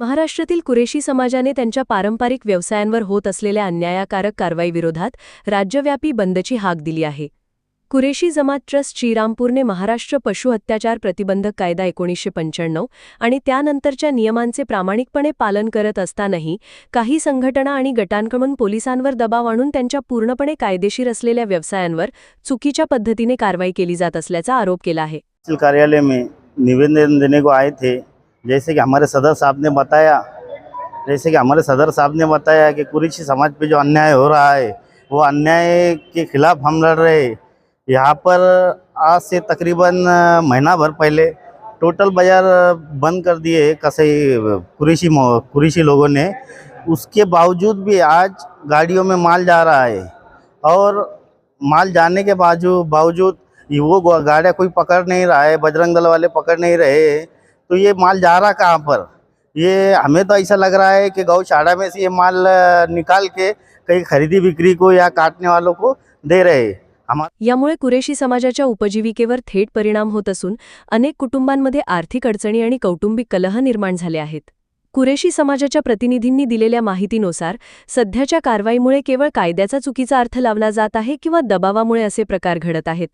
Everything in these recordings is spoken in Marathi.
महाराष्ट्रातील कुरेशी समाजाने त्यांच्या पारंपरिक व्यवसायांवर होत असलेल्या अन्यायकारक कारवाईविरोधात राज्यव्यापी बंदची हाक दिली आहे. कुरेशी जमात ट्रस्ट श्रीरामपूरने महाराष्ट्र पशु अत्याचार प्रतिबंधक कायदा एकोणीसशे पंच्याण्णव आणि त्यानंतरच्या नियमांचे प्रामाणिकपणे पालन करत असतानाही काही संघटना आणि गटांकडून पोलिसांवर दबाव आणून त्यांच्या पूर्णपणे कायदेशीर असलेल्या व्यवसायांवर चुकीच्या पद्धतीने कारवाई केली जात असल्याचा आरोप केला आहे. कार्यालय में निवेदन देने को आए थे जैसे कि हमारे सदर साहब ने बताया, जैसे कि हमारे सदर साहब ने बताया कि कुरेशी समाज पे जो अन्याय हो रहा है, वो अन्याय के खिलाफ हम लड़ रहे हैं। यहाँ पर आज से तकरीबन महीना भर पहले टोटल बाज़ार बंद कर दिए कसाई कुरेशी कुरेशी लोगों ने। उसके बावजूद भी आज गाड़ियों में माल जा रहा है और माल जाने के बावजूद बावजूद वो गाड़ियाँ कोई पकड़ नहीं रहा है, बजरंग दल वाले पकड़ नहीं रहे तो ये माल जा रहा कहाँ पर? ये हमें तो ऐसा लग रहा है कि गौशाला में से ये माल निकाल के कहीं खरीदी बिक्री को या काटने वालों को दे रहे यामुळे कुरेशी समाजाच्या उपजीविकेवर थेट परिणाम होत असून अनेक कुटुंबांमध्ये आर्थिक अडचणी आणि कौटुंबिक कलह निर्माण झाले आहेत. कुरेशी समाजाच्या प्रतिनिधींनी दिलेल्या माहितीनुसार सध्याच्या कारवाईमुळे केवळ कायद्याचा चुकीचा अर्थ लावला जात आहे किंवा दबावामुळे असे प्रकार घडत आहेत.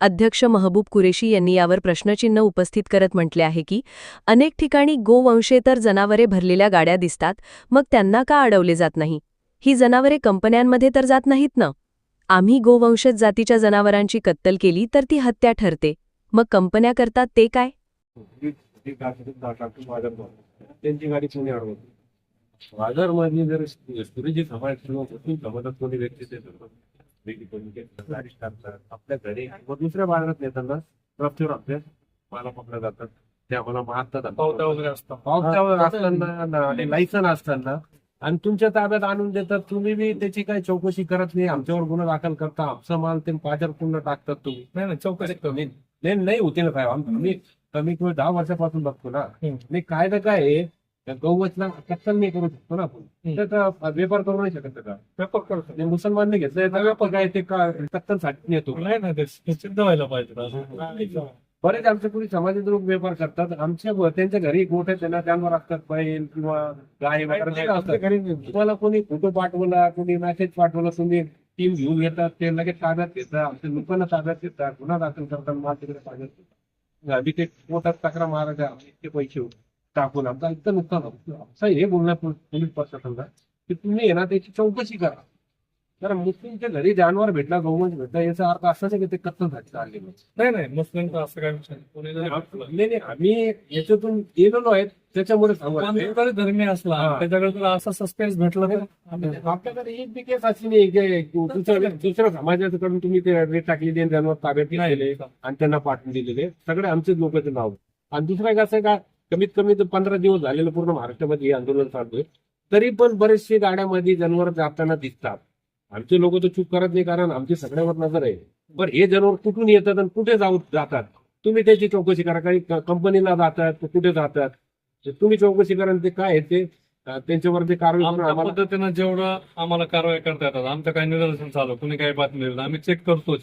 अध्यक्ष महबूब कुरेशी यांनी यावर प्रश्नचिन्ह उपस्थित करत म्हटले आहे की अनेक ठिकाणी गोवंशेतर जनावरे भरलेल्या गाड्या दिसतात मग त्यांना का अडवले जात नाही? ही जनावरे कंपन्यांमध्ये तर जात नाहीत ना? आम्ही गोवंशज जातीच्या जनावरांची कत्तल केली तर ती हत्या ठरते. मग कंपन्या करतात ते काय? त्यांची गाडी कोणी अडवत बाजारमध्ये जर जर जी समाज किंवा समाजात कोणी व्यक्ती आपल्या घरी व दुसऱ्या बाजारात नेताना रस्त्यावर आपल्या माला पकडल्या जातात. ते आम्हाला मारतात. पावत्या वगैरे असतात. पावत्यावर असताना लायसन असताना. आणि तुमच्या ताब्यात आणून देतात. तुम्ही बी त्याची काही चौकशी करत नाही. आमच्यावर गुन्हा दाखल करता. आमचा माल ते बाजार पूर्ण टाकतात तुम्ही. नाही नाही चौकशी कमी नाही नाही होती ना साहेब. आम- आम्ही कमी कमी दहा वर्षापासून बघतो ना. नाही कायदा काय त्या गौवचला कत्तल नाही करू शकतो ना आपण. त्याचा व्यापार करू नाही शकत त्याचा पेपर करतो ते मुसलमानने घेतलं याचा व्यापार काय ते का कत्तलसाठी नेतो नाही नाही ते सिद्ध व्हायला पाहिजे. बरेच आमच्या पुढे समाजाचे लोक व्यापार करतात. आमच्या त्यांच्या घरी गोठे त्यांना त्यांवर असतात बैल किंवा गाय वगैरे असतात तुम्हाला कोणी फोटो पाठवला कोणी मेसेज पाठवला तुम्ही टीम घेऊन येतात ते लगेच ताब्यात घेतात. आमच्या लोकांना ताब्यात घेतात. गुन्हा दाखल करतात माल तिकडे ताब्यात घेतात आम्ही ते पोटात तक्रार मारायच्या आम्ही इतके पैसे टाकून आमचा इतकं नुकसान होतं. असं हे बोलणार पोलीस प्रशासनला की तुम्ही आहे ना त्याची चौकशी करा. कारण मुस्लिमच्या घरी जानवर भेटला गौवंश भेटला याचा अर्थ असा नाही की ते कत्तल झाले चालले नाही नाही मुस्लिमचा असं काय नाही. नाही आम्ही याच्यातून गेलेलो आहेत त्याच्यामुळे सांगू धर्मी असला. त्याच्याकडे तुला असा सस्पेन्स भेटला तर? आपल्याकडे एक बी केस अशी नाही दुसऱ्या दुसऱ्या समाजाकडून तुम्ही ते रेट टाकलेली आणि त्यांवर ताब्यात आणि त्यांना पाठवून दिलेले. सगळे आमचेच लोकांचे नाव. आणि दुसरं आहे का कमीत कमी तर पंधरा दिवस झालेलं पूर्ण महाराष्ट्रामध्ये हे आंदोलन चालू आहे. तरी पण बरेचसे गाड्यामध्ये जनावर जाताना दिसतात. आमचे लोक तर चूक करत नाही कारण आमची सगळ्यावर नजर आहे. बरं हे जनावर कुठून येतात आणि कुठे जाऊ जातात? तुम्ही त्याची चौकशी करा. काही कंपनीला जातात कुठे जातात? तुम्ही चौकशी करा ते काय ते त्यांच्यावर ते कारवाई पद्धतीनं जेवढं आम्हाला कारवाई करता येतात आमचं काही निदर्शन चालू कुणी काही बातमी आम्ही चेक करतोच.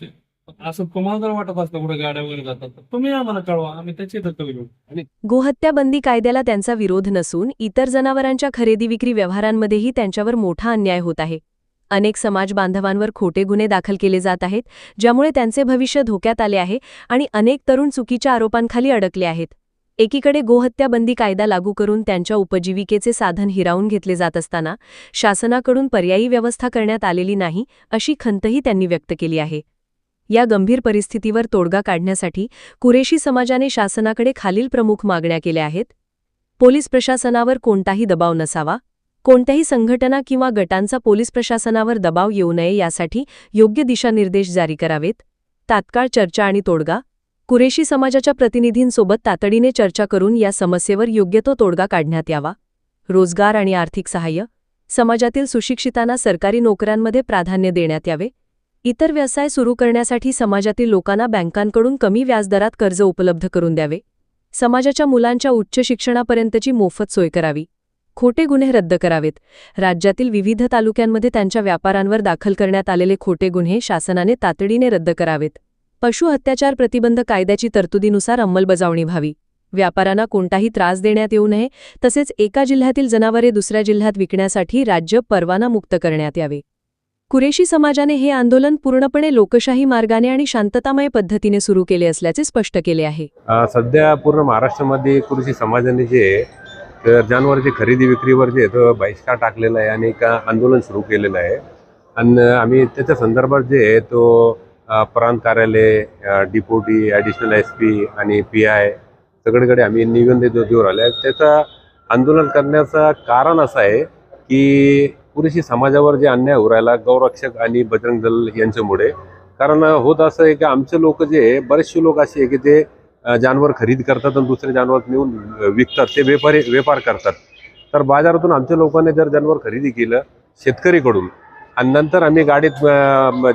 असं तुम्हाला जर वाटत असतं कुठे गाड्या वगैरे जातात. तर तुम्ही आम्हाला कळवा आम्ही त्याची दखल घेऊ गोहत्या बंदी कायद्याला त्यांचा विरोध नसून इतर जनावरांच्या खरेदी विक्री व्यवहारांमध्येही त्यांच्यावर मोठा अन्याय होत आहे. अनेक समाज बांधवांवर खोटे गुन्हे दाखल केले जात आहेत ज्यामुळे त्यांचे भविष्य धोक्यात आले आहे आणि अनेक तरुण चुकीच्या आरोपांखाली अडकले आहेत. एकीकडे गोहत्या बंदी कायदा लागू करून त्यांच्या उपजीविकेचे साधन हिरावून घेतले जात असताना शासनाकडून पर्यायी व्यवस्था करण्यात आलेली नाही अशी खंतही त्यांनी व्यक्त केली आहे. या गंभीर परिस्थितीवर तोडगा काढण्यासाठी कुरेशी समाजाने शासनाकडे खालील प्रमुख मागण्या केल्या आहेत. पोलीस प्रशासनावर कोणताही दबाव नसावा. कोणत्याही संघटना किंवा गटांचा पोलीस प्रशासनावर दबाव येऊ नये यासाठी योग्य दिशानिर्देश जारी करावेत. तात्काळ चर्चा आणि तोडगा. कुरेशी समाजाच्या प्रतिनिधींसोबत तातडीने चर्चा करून या समस्येवर योग्य तो तोडगा काढण्यात यावा. रोजगार आणि आर्थिक सहाय्य. समाजातील सुशिक्षितांना सरकारी नोकऱ्यांमध्ये प्राधान्य देण्यात यावे. इतर व्यवसाय सुरू करण्यासाठी समाजातील लोकांना बँकांकडून कमी व्याजदरात कर्ज उपलब्ध करून द्यावे. समाजाच्या मुलांच्या उच्च शिक्षणापर्यंतची मोफत सोय करावी. खोटे गुन्हे रद्द करावेत. राज्यातील विविध तालुक्यांमध्ये त्यांच्या व्यापारांवर दाखल करण्यात आलेले खोटे गुन्हे शासनाने तातडीने रद्द करावेत. पशु अत्याचार प्रतिबंध कायद्याची तरतुदीनुसार अंमलबजावणी व्हावी. व्यापाऱ्यांना कोणताही त्रास देण्यात येऊ नये तसेच एका जिल्ह्यातील जनावरे दुसऱ्या जिल्ह्यात विकण्यासाठी राज्य परवाना मुक्त करण्यात यावे. कुरेशी समाजाने हे आंदोलन पूर्णपणे लोकशाही मार्गाने आणि शांततामय पद्धतीने सुरू केले असल्याचे स्पष्ट केले आहे सध्या पूर्ण महाराष्ट्रामध्ये कुरेशी समाजाने जे आहे, तर खरेदी विक्रीवर जे बहिष्कार टाकलेला आहे आणि एक आंदोलन सुरू केलेलं आहे आणि आम्ही त्याच्या संदर्भात जे आहे तो प्रांत कार्यालय डिपोटी ॲडिशनल एस पी आणि पी आय सगळीकडे आम्ही निवेदन देऊ राहिले आहे. त्याचं आंदोलन करण्याचं कारण असं आहे की पुरेशी समाजावर जे अन्याय होऊ राहिला गौरक्षक आणि बजरंग दल यांच्यामुळे. कारण होत असं आहे की आमचे लोक जे बरेचसे लोक असे आहे की ते जानवर खरेदी करतात आणि दुसरे जानवर नेऊन विकतात. ते व्यापारी व्यापार करतात. तर बाजारातून आमच्या लोकांनी जर जानवर खरेदी केलं शेतकरीकडून आणि नंतर आम्ही गाडीत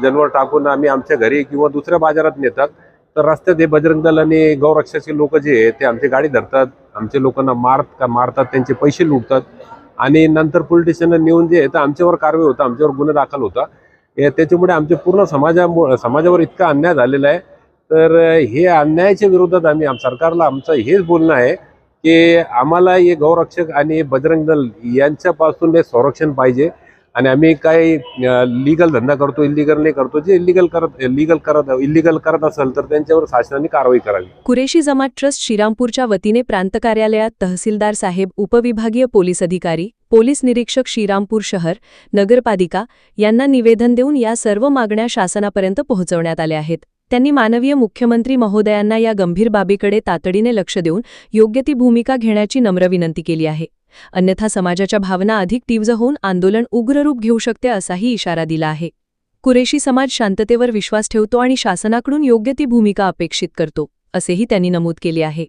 जनवर टाकून आम्ही आमच्या घरी किंवा दुसऱ्या बाजारात नेतात तर रस्त्यात हे बजरंग दल आणि गौरक्षाचे लोक जे आहे ते आमची गाडी धरतात. आमच्या लोकांना मार मारतात त्यांचे पैसे लुटतात. आणि नंतर पोलीस स्टेशनला नेऊन जे तर आमच्यावर कारवाई होता आमच्यावर गुन्हा दाखल होता. त्याच्यामुळे आमच्या पूर्ण समाजामुळे समाजावर इतका अन्याय झालेला आहे. तर हे अन्यायाच्या विरोधात आम्ही आम- सरकारला आमचं हेच बोलणं आहे की आम्हाला हे गौरक्षक आणि बजरंग दल यांच्यापासून हे संरक्षण पाहिजे. आणि आम्ही काही लिगल धंदा करतो इलिगल नाही करतो. जे इलिगल करत लिगल करत इलिगल करत असेल तर त्यांच्यावर शासनाने कारवाई करावी. कुरेशी जमात ट्रस्ट श्रीरामपूरच्या वतीने प्रांत कार्यालयात तहसीलदार साहेब उपविभागीय पोलीस अधिकारी पोलीस निरीक्षक श्रीरामपूर शहर नगरपालिका यांना निवेदन देऊन या सर्व मागण्या शासनापर्यंत पोहोचवण्यात आल्या आहेत. त्यांनी मानवीय मुख्यमंत्री महोदयांना या गंभीर बाबीकडे तातडीने लक्ष देऊन योग्य ती भूमिका घेण्याची नम्र विनंती केली आहे. अन्यथा समाजाच्या भावना अधिक तीव्र होऊन आंदोलन उग्र रूप घेऊ शकते असाही इशारा दिला आहे. कुरेशी समाज शांततेवर विश्वास ठेवतो आणि शासनाकडून योग्य ती भूमिका अपेक्षित करतो असेही त्यांनी नमूद केले आहे.